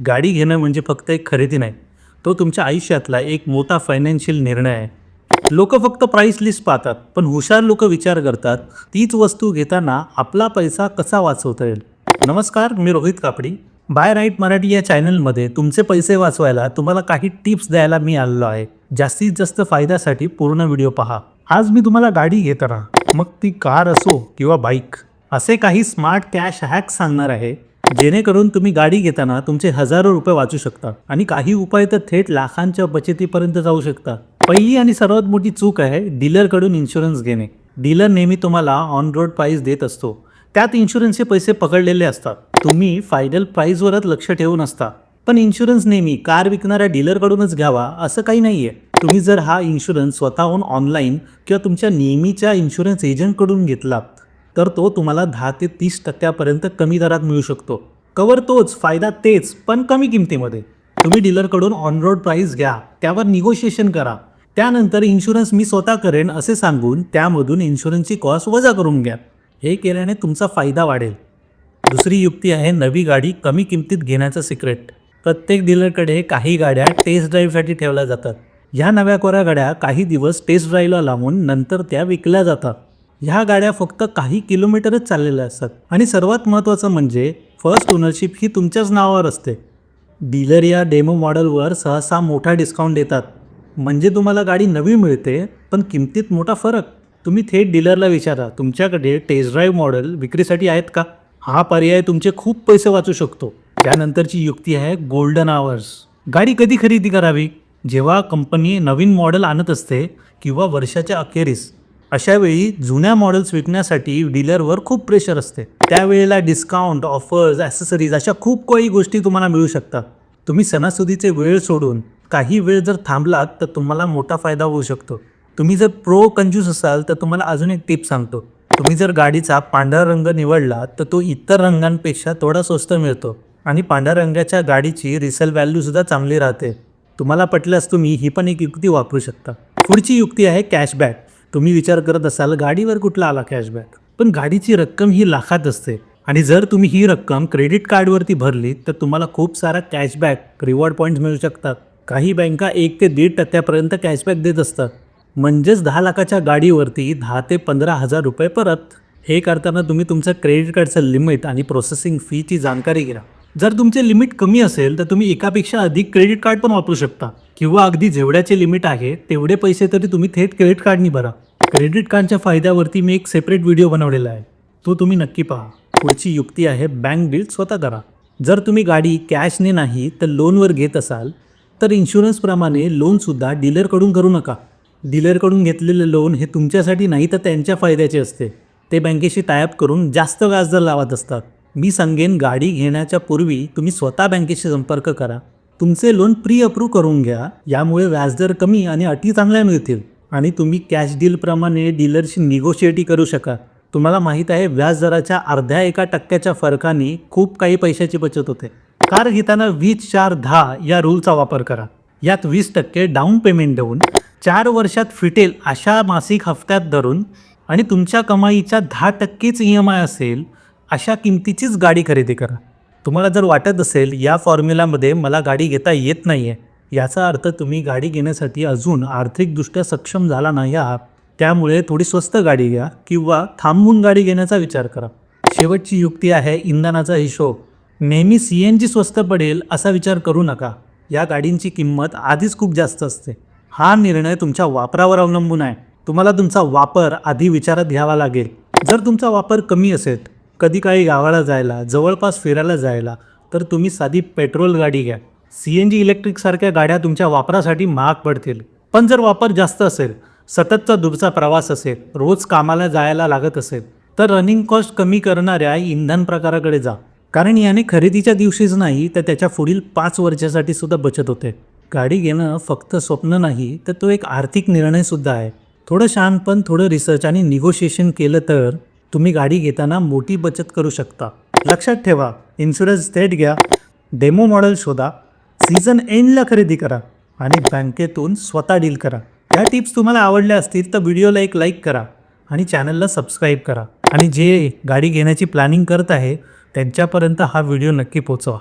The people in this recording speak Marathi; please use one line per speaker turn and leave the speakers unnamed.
गाडी घेणं म्हणजे फक्त एक खरेदी नाही तो तुमच्या आयुष्यातला एक मोठा फायनान्शियल निर्णय आहे. लोक फक्त प्राईस लिस्ट पाहतात पण हुशार लोक विचार करतात तीच वस्तू घेताना आपला पैसा कसा वाचवता येईल? नमस्कार मी रोहित कापडी. बाय राईट मराठी या चॅनलमध्ये तुमचे पैसे वाचवायला तुम्हाला काही टिप्स द्यायला मी आलेलो आहे. जास्तीत जास्त फायद्यासाठी पूर्ण व्हिडिओ पहा. आज मी तुम्हाला गाडी घेताना मग ती कार असो किंवा बाईक असे काही स्मार्ट कॅश हॅक्स सांगणार आहे. जेणेकरून तुम्ही गाडी घेताना तुमचे हजारो रुपये वाचू शकता आणि काही उपाय तर थेट लाखांच्या बचतीपर्यंत जाऊ शकता. पहिली आणि सर्वात मोठी चूक आहे डीलरकडून इन्शुरन्स घेणे. डीलर नेहमी तुम्हाला ऑन रोड प्राईस देत असतो. त्यात इन्शुरन्सचे पैसे पकडलेले असतात. तुम्ही फायनल प्राईजवरच लक्ष ठेवून असता. पण इन्शुरन्स नेहमी कार विकणाऱ्या डीलरकडूनच घ्यावा असं काही नाही आहे तुम्ही जर हा इन्शुरन्स स्वतःहून ऑनलाईन किंवा तुमच्या नेहमीच्या इन्शुरन्स एजंटकडून घेतला तर तो तुम्हाला दहा ते तीस टक्क्यापर्यंत कमी दरात मिळू शकतो. कवर तोच फायदा तेच पण कमी किमतीमध्ये. तुम्ही डीलरकडून ऑन रोड प्राईस घ्या त्यावर निगोशिएशन करा. त्यानंतर इन्शुरन्स मी स्वतः करेन असे सांगून त्यामधून इन्शुरन्सची कॉस्ट वजा करून घ्या. हे केल्याने तुमचा फायदा वाढेल. दुसरी युक्ती आहे नवी गाडी कमी किमतीत घेण्याचं सिक्रेट प्रत्येक डीलरकडे काही गाड्या टेस्ट ड्राईव्हसाठी ठेवल्या जातात. ह्या नव्या कोऱ्या गाड्या काही दिवस टेस्ट ड्राईव्हला लावून नंतर त्या विकल्या जातात. ह्या गाड्या फक्त काही किलोमीटरच चाललेल्या असतात. आणि सर्वात महत्त्वाचं म्हणजे फर्स्ट ओनरशिप ही तुमच्याच नावावर असते. डीलर या डेमो मॉडेलवर सहसा मोठा डिस्काउंट देतात. म्हणजे तुम्हाला गाडी नवी मिळते पण किमतीत मोठा फरक. तुम्ही थेट डीलरला विचारा तुमच्याकडे टेस्ट ड्राईव्ह मॉडेल विक्रीसाठी आहेत का? हा पर्याय तुमचे खूप पैसे वाचू शकतो. त्यानंतरची युक्ती आहे गोल्डन आवर्स गाडी कधी खरेदी करावी? जेव्हा कंपनी नवीन मॉडेल आणत असते किंवा वर्षाच्या अखेरीस. अशावेळी जुन्या मॉडेल्स विकण्यासाठी डीलरवर खूप प्रेशर असते. त्यावेळेला डिस्काउंट ऑफर्स ॲसेसरीज अशा खूप काही गोष्टी तुम्हाला मिळू शकतात. तुम्ही सणासुदीचे वेळ सोडून काही वेळ जर थांबलात तर तुम्हाला मोठा फायदा होऊ शकतो. तुम्ही जर प्रो कंजूस असाल तर तुम्हाला अजून एक टिप सांगतो. तुम्ही जर गाडीचा पांढरा रंग निवडला तर तो इतर रंगांपेक्षा थोडा स्वस्त मिळतो आणि पांढऱ्या रंगाच्या गाडीची रिसेल व्हॅल्यूसुद्धा चांगली राहते. तुम्हाला पटल्यास तुम्ही ही पण एक युक्ती वापरू शकता. पुढची युक्ती आहे कॅशबॅक तुम्ही विचार करत असाल गाडीवर कुठला आला कॅशबॅक पण गाडीची रक्कम ही लाखात असते. आणि जर तुम्ही ही रक्कम क्रेडिट कार्डवरती भरली तर तुम्हाला खूप सारा कॅशबॅक रिवॉर्ड पॉईंट्स मिळू शकतात. काही बँका एक ते दीड टक्क्यापर्यंत कॅशबॅक देत असतात. म्हणजेच दहा लाखाच्या गाडीवरती दहा ते पंधरा हजार रुपये परत. हे करताना तुम्ही तुमचं क्रेडिट कार्डचं लिमिट आणि प्रोसेसिंग फीची जाणकारी घ्या. जर तुमचे लिमिट कमी असेल तर तुम्ही एकापेक्षा अधिक क्रेडिट कार्ड पण वापरू शकता. किंवा अगदी जेवढ्याचे लिमिट आहे तेवढे पैसे तरी तुम्ही थेट क्रेडिट कार्डनी भरा. क्रेडिट कार्डच्या फायद्यावरती मी एक सेपरेट व्हिडिओ बनवलेला आहे. तो तुम्ही नक्की पहा. पुढची युक्ती आहे बँक डील स्वतः करा. जर तुम्ही गाडी कॅशने नाही तर लोनवर घेत असाल तर इन्शुरन्सप्रमाणे लोनसुद्धा डीलरकडून करू नका. डीलरकडून घेतलेले लोन हे तुमच्यासाठी नाही तर त्यांच्या फायद्याचे असते. ते बँकेशी टायअप करून जास्त व्याजदर लावत असतात. मी सांगेन गाडी घेण्याच्या पूर्वी तुम्ही स्वतः बँकेशी संपर्क करा. तुमचे लोन प्री अप्रूव्ह करून घ्या. यामुळे व्याजदर कमी आणि अटी चांगल्या मिळतील. आणि तुम्ही कॅश डीलप्रमाणे डीलरशी निगोशिएटही करू शका तुम्हाला माहीत आहे व्याजदराच्या अर्ध्या एका टक्क्याच्या फरकाने खूप काही पैशाची बचत होते. कार घेताना वीस चार दहा या रूलचा वापर करा. यात वीस टक्के डाऊन पेमेंट देऊन चार वर्षात फिटेल अशा मासिक हप्त्यात धरून आणि तुमच्या कमाईच्या दहा टक्केच ई एम आय असेल अशा किमतीचीच गाडी खरेदी करा. तुम्हाला जर वाटत असेल या फॉर्म्युलामध्ये मला गाडी घेता येत नाही आहे याचा अर्थ तुम्ही गाडी घेण्यासाठी अजून आर्थिकदृष्ट्या सक्षम झाला नाही आहात. त्यामुळे थोडी स्वस्त गाडी घ्या किंवा थांबवून गाडी घेण्याचा विचार करा. शेवटची युक्ती आहे इंधनाचा हिशोब. नेहमी सी एन जी स्वस्त पडेल असा विचार करू नका. या गाडींची किंमत आधीच खूप जास्त असते. हा निर्णय तुमच्या वापरावर अवलंबून आहे. तुम्हाला तुमचा वापर आधी विचारात घ्यावा लागेल. जर तुमचा वापर कमी असेल कधी काही गावाला जायला जवळपास फिरायला जायला तर तुम्ही साधी पेट्रोल गाडी घ्या. सी एन जी इलेक्ट्रिकसारख्या गाड्या तुमच्या वापरासाठी महाग पडतील. पण जर वापर जास्त असेल सततचा दूरचा प्रवास असेल रोज कामाला जायला लागत असेल तर रनिंग कॉस्ट कमी करणाऱ्या इंधन प्रकाराकडे जा. कारण याने खरेदीच्या दिवशीच नाही तर त्याच्या पुढील पाच वर्षासाठी सुद्धा बचत होते. गाडी घेणं फक्त स्वप्न नाही तर तो एक आर्थिक निर्णयसुद्धा आहे. थोडं शांतपण थोडं रिसर्च आणि निगोशिएशन केलं तर तुम्ही गाडी घेताना मोठी बचत करू शकता. लक्षात ठेवा इन्शुरन्स थेट घ्या. डेमो मॉडेल शोधा. सीझन एंडला खरेदी करा आणि बँकेतून स्वतः डील करा. या टिप्स तुम्हाला आवडल्या असतील तर व्हिडिओला एक लाईक करा आणि चॅनलला सबस्क्राईब करा. आणि जे गाडी घेण्याची प्लॅनिंग करत आहे त्यांच्यापर्यंत हा व्हिडिओ नक्की पोचवा